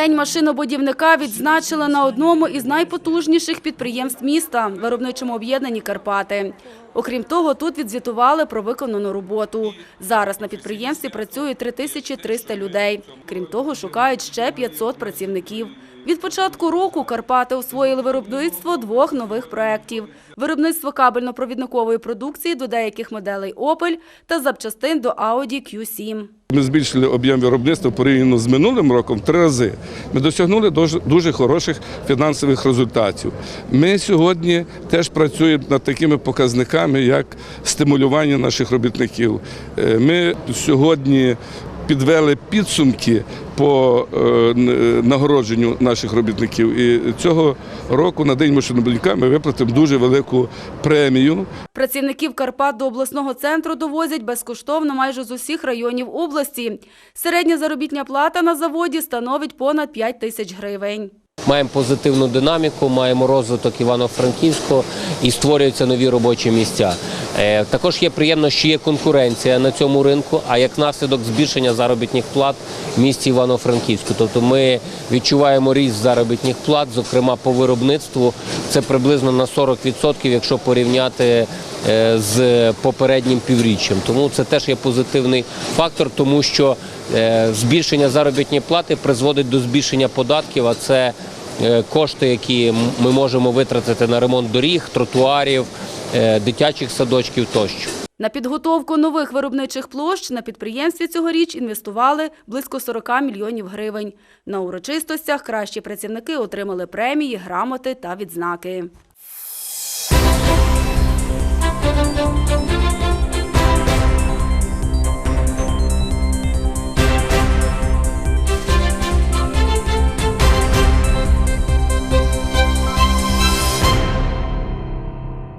День машинобудівника відзначили на одному із найпотужніших підприємств міста – виробничому об'єднанні «Карпати». Окрім того, тут відзвітували про виконану роботу. Зараз на підприємстві працює 3300 людей. Крім того, шукають ще 500 працівників. Від початку року Карпати освоїли виробництво двох нових проєктів – виробництво кабельно-провідникової продукції до деяких моделей «Опель» та запчастин до Audi Q7. Ми збільшили об'єм виробництва порівняно з минулим роком в три рази. Ми досягнули дуже, хороших фінансових результатів. Ми сьогодні теж працюємо над такими показниками, як стимулювання наших робітників. Е, Ми сьогодні підвели підсумки по е, нагородженню наших робітників. І цього року на День машинобудівника ми виплатимо дуже велику премію. Працівників Карпат до обласного центру довозять безкоштовно майже з усіх районів області. Середня заробітня плата на заводі становить понад 5 тисяч гривень. Маємо позитивну динаміку, маємо розвиток Івано-Франківського і створюються нові робочі місця. Е, Також є приємно, що є конкуренція на цьому ринку, а як наслідок збільшення заробітних плат в місті Івано-Франківську. Тобто ми відчуваємо ріст заробітних плат, зокрема по виробництву. Це приблизно на 40%, якщо порівняти з попереднім півріччям. Тому це теж є позитивний фактор, тому що е, збільшення заробітної плати призводить до збільшення податків, а це е, кошти, які ми можемо витратити на ремонт доріг, тротуарів, е, дитячих садочків тощо. На підготовку нових виробничих площ на підприємстві цьогоріч інвестували близько 40 мільйонів гривень. На урочистостях кращі працівники отримали премії, грамоти та відзнаки. Música